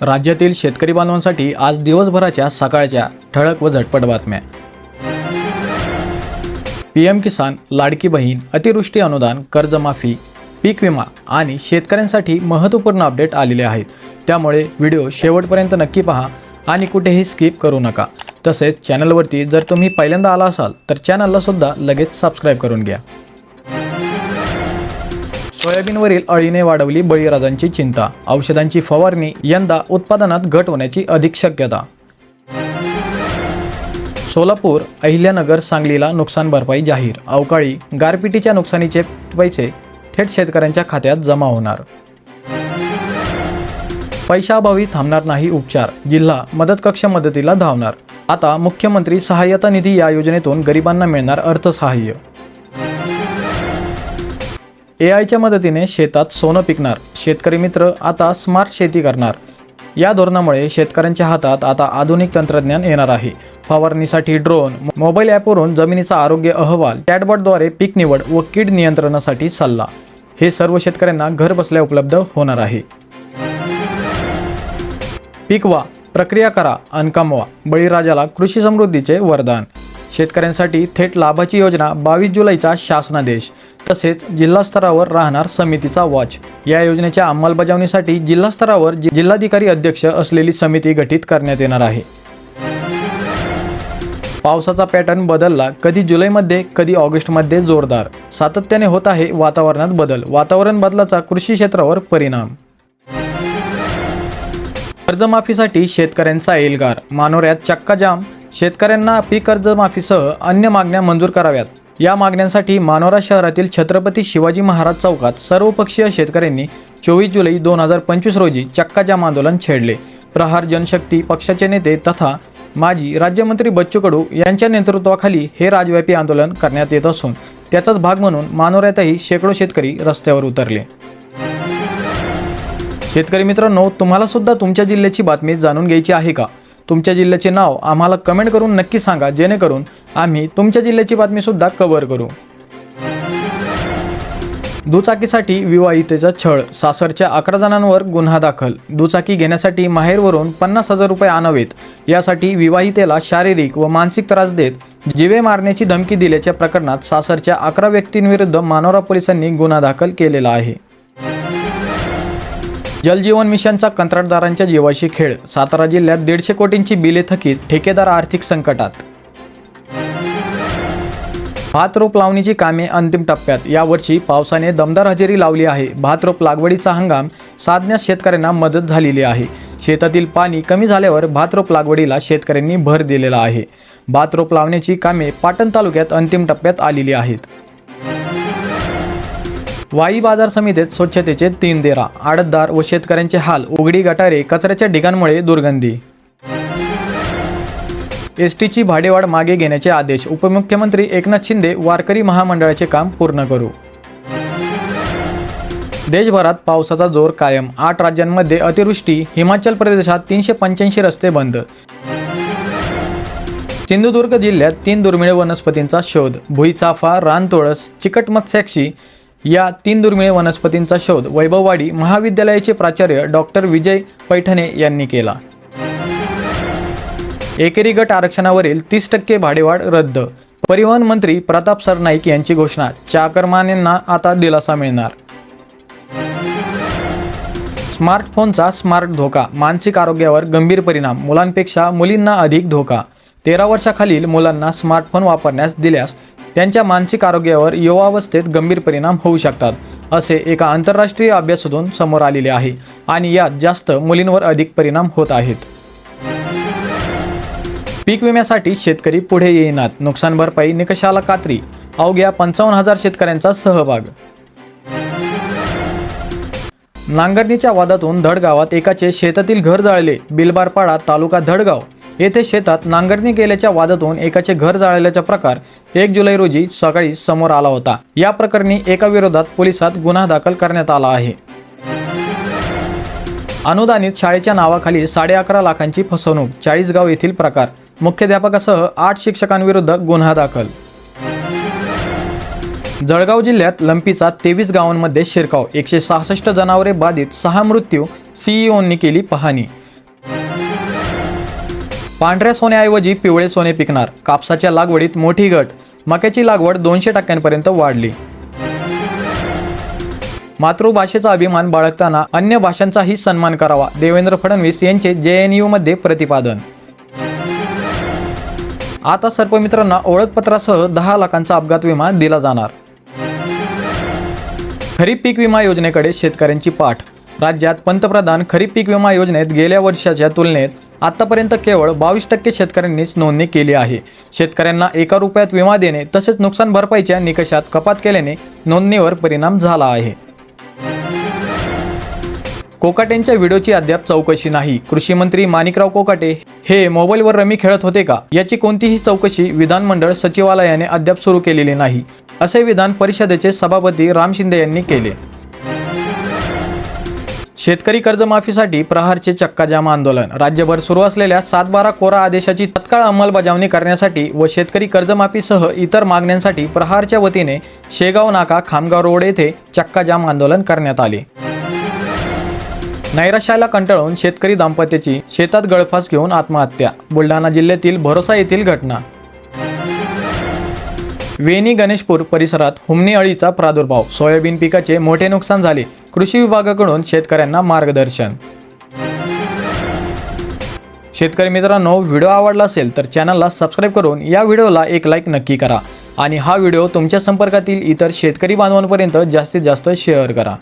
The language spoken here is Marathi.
राज्यातील शेतकरी बांधवांसाठी आज दिवसभराच्या सकाळच्या ठळक व झटपट बातम्या. पी एम किसान लाडकी बहीण अतिवृष्टी अनुदान कर्जमाफी पीक विमा आणि शेतकऱ्यांसाठी महत्त्वपूर्ण अपडेट आलेले आहेत. त्यामुळे व्हिडिओ शेवटपर्यंत नक्की पहा आणि कुठेही स्किप करू नका. तसेच चॅनलवरती जर तुम्ही पहिल्यांदा आला असाल तर चॅनलला सुद्धा लगेच सबस्क्राईब करून घ्या. सोयाबीनवरील अळीने वाढवली बळीराजांची चिंता. औषधांची फवारणी यंदा उत्पादनात घट होण्याची अधिक शक्यता. सोलापूर अहिल्यानगर सांगलीला नुकसान भरपाई जाहीर. अवकाळी गारपिटीच्या नुकसानीचे पैसे थेट शेतकऱ्यांच्या खात्यात जमा होणार. पैशाअभावी थांबणार नाही उपचार. जिल्हा मदत कक्ष मदतीला धावणार. आता मुख्यमंत्री सहाय्यता निधी या योजनेतून गरिबांना मिळणार अर्थसहाय्य. ए आयच्या मदतीने शेतात सोनं पिकणार. शेतकरी मित्र आता स्मार्ट शेती करणार. या धोरणामुळे शेतकऱ्यांच्या हातात आता आधुनिक तंत्रज्ञान येणार आहे. फवारणीसाठी ड्रोन मोबाईल ॲपवरून जमिनीचा आरोग्य अहवाल टॅटबॉटद्वारे पीक निवड व कीड नियंत्रणासाठी सल्ला. हे सर्व शेतकऱ्यांना घर बसल्या उपलब्ध होणार आहे. पिकवा प्रक्रिया करा अन कमवा. बळीराजाला कृषी समृद्धीचे वरदान. शेतकऱ्यांसाठी थेट लाभाची योजना बावीस जुलैचा शासनादेश. तसेच जिल्हास्तरावर राहणार समितीचा वॉच या योजनेच्या अंमलबजावणीसाठी जिल्हास्तरावर जिल्हाधिकारी अध्यक्ष असलेली समिती गठीत करण्यात येणार आहे. पावसाचा पॅटर्न बदलला कधी जुलैमध्ये कधी ऑगस्टमध्ये जोरदार. सातत्याने होत आहे वातावरणात बदल. वातावरण बदलाचा कृषी क्षेत्रावर परिणाम. कर्जमाफीसाठी शेतकऱ्यांचा एल्गार. मानोऱ्यात चक्काजाम. शेतकऱ्यांना पीक कर्जमाफीसह अन्य मागण्या मंजूर कराव्यात. या मागण्यांसाठी मानोरा शहरातील छत्रपती शिवाजी महाराज चौकात सर्वपक्षीय शेतकऱ्यांनी चोवीस जुलै दोन हजार पंचवीस रोजी चक्काजाम आंदोलन छेडले. प्रहार जनशक्ती पक्षाचे नेते तथा माजी राज्यमंत्री बच्चू कडू यांच्या नेतृत्वाखाली हे राजव्यापी आंदोलन करण्यात येत असून त्याचाच भाग म्हणून मानोऱ्यातही शेकडो शेतकरी रस्त्यावर उतरले. शेतकरी मित्रांनो तुम्हाला सुद्धा तुमच्या जिल्ह्याची बातमी जाणून घ्यायची आहे का? तुमच्या जिल्ह्याचे नाव आम्हाला कमेंट करून नक्की सांगा जेणेकरून आम्ही तुमच्या जिल्ह्याची बातमी सुद्धा कव्हर करू. दुचाकीसाठी विवाहितेचा छळ सासरच्या अकरा जणांवर गुन्हा दाखल. दुचाकी घेण्यासाठी माहेरवरून पन्नास हजार रुपये आणावेत. यासाठी विवाहितेला शारीरिक व मानसिक त्रास देत जीवे मारण्याची धमकी दिल्याच्या प्रकरणात सासरच्या अकरा व्यक्तींविरुद्ध मानोरा पोलिसांनी गुन्हा दाखल केलेला आहे. जलजीवन मिशनचा कंत्राटदारांच्या जीवाशी खेळ. सातारा जिल्ह्यात दीडशे कोटींची बिले थकीत ठेकेदार आर्थिक संकटात. भात रोप लावणीची कामे अंतिम टप्प्यात. यावर्षी पावसाने दमदार हजेरी लावली आहे. भात रोप लागवडीचा हंगाम साधण्यास शेतकऱ्यांना मदत झालेली आहे. शेतातील पाणी कमी झाल्यावर भात रोप लागवडीला शेतकऱ्यांनी भर दिलेला आहे. भात रोप लावण्याची कामे पाटण तालुक्यात अंतिम टप्प्यात आलेली आहेत. वाई बाजार समितीत स्वच्छतेचे तीन देरा आडतदार व शेतकऱ्यांचे हाल उघडी गटारे कचऱ्याच्या ढिगांमुळे दुर्गंधी. एस टीची भाडेवाढ मागे घेण्याचे आदेश उपमुख्यमंत्री एकनाथ शिंदे वारकरी महामंडळाचे काम पूर्ण करू. देशभरात पावसाचा जोर कायम आठ राज्यांमध्ये अतिवृष्टी हिमाचल प्रदेशात तीनशे पंच्याऐंशी रस्ते बंद. सिंधुदुर्ग जिल्ह्यात तीन दुर्मिळ वनस्पतींचा शोध भुईचाफा रानतोळस चिकट मत्स्याक्षी या तीन दुर्मिळ वनस्पतींचा शोध वैभववाडी महाविद्यालयाचे प्राचार्य डॉक्टर विजय पैठणे यांनी केला. एकेरी गट आरक्षणावरील तीस टक्के भाडेवाढ रद्द परिवहन मंत्री प्रताप सरनाईक यांची घोषणा चाकरमान्यांना आता दिलासा मिळणार. स्मार्टफोनचा स्मार्ट धोका मानसिक आरोग्यावर गंभीर परिणाम मुलांपेक्षा मुलींना अधिक धोका. तेरा वर्षाखालील मुलांना स्मार्टफोन वापरण्यास दिल्यास त्यांच्या मानसिक आरोग्यावर युवावस्थेत गंभीर परिणाम होऊ शकतात असे एका आंतरराष्ट्रीय अभ्यासातून समोर आलेले आहे आणि यात जास्त मुलींवर अधिक परिणाम होत आहेत. पीक विम्यासाठी शेतकरी पुढे येईनात. नुकसान भरपाई निकषाला कात्री. अवघ्या पंचावन्न हजार शेतकऱ्यांचा सहभाग. नांगरणीच्या वादातून धडगावात एकाचे शेतातील घर जाळले. बिलबारपाडा तालुका धडगाव. येथे शेतात नांगरणी केल्याच्या वादातून एकाचे घर जाळल्याचा प्रकार एक जुलै रोजी सकाळी समोर आला होता. या प्रकरणी एका विरोधात पोलिसात गुन्हा दाखल करण्यात आला आहे. अनुदानित शाळेच्या नावाखाली साडे अकरा लाखांची फसवणूक चाळीसगाव येथील प्रकार. मुख्याध्यापकासह आठ शिक्षकांविरुद्ध गुन्हा दाखल. जळगाव जिल्ह्यात लंपीचा तेवीस गावांमध्ये शिरकाव एकशे सहासष्ट जनावरे बाधित सहा मृत्यू सीईओंनी केली पाहणी. पांढऱ्या सोन्याऐवजी पिवळे सोने पिकणार. कापसाच्या लागवडीत मोठी घट. मक्याची लागवड दोनशे टक्क्यांपर्यंत वाढली. मातृभाषेचा अभिमान बाळगताना अन्य भाषांचाही सन्मान करावा देवेंद्र फडणवीस यांचे जे एन यूमध्ये प्रतिपादन. आता सर्पमित्रांना ओळखपत्रासह दहा लाखांचा अपघात विमा दिला जाणार. खरीप पीक विमा योजनेकडे शेतकऱ्यांची पाठ. राज्यात पंतप्रधान खरीप पीक विमा योजनेत गेल्या वर्षाच्या तुलनेत आतापर्यंत केवळ बावीस टक्के शेतकऱ्यांनीच नोंदणी केली आहे. शेतकऱ्यांना एका रुपयात विमा देणे तसेच नुकसान भरपाईच्या निकषात कपात केल्याने नोंदणीवर परिणाम झाला आहे. कोकाटेंच्या व्हिडिओची अद्याप चौकशी नाही. कृषी मंत्री माणिकराव कोकाटे हे मोबाईलवर रमी खेळत होते का? याची कोणतीही चौकशी विधानमंडळ सचिवालयाने अद्याप सुरू केलेली नाही. असे विधान परिषदेचे सभापती राम शिंदे यांनी केले. शेतकरी कर्जमाफीसाठी प्रहारचे चक्काजाम आंदोलन. राज्यभर सुरू असलेल्या सात बारा कोरा आदेशाची तत्काळ अंमलबजावणी करण्यासाठी व शेतकरी कर्जमाफीसह इतर मागण्यांसाठी प्रहारच्या वतीने शेगाव नाका खामगाव रोड येथे चक्काजाम आंदोलन करण्यात आले. नैराश्याला कंटाळून शेतकरी दाम्पत्याची शेतात गळफास घेऊन आत्महत्या. बुलढाणा जिल्ह्यातील भरोसा येथील घटना. वेणी गणेशपूर परिसरात हुमणी अळीचा प्रादुर्भाव. सोयाबीन पिकाचे मोठे नुकसान झाले. कृषी विभागाकडून शेतकऱ्यांना मार्गदर्शन. शेतकरी मित्रांनो व्हिडिओ आवडला असेल तर चॅनलला सबस्क्राईब करून या व्हिडिओला एक लाईक नक्की करा. आणि हा व्हिडिओ तुमच्या संपर्कातील इतर शेतकरी बांधवांपर्यंत जास्तीत जास्त शेअर करा.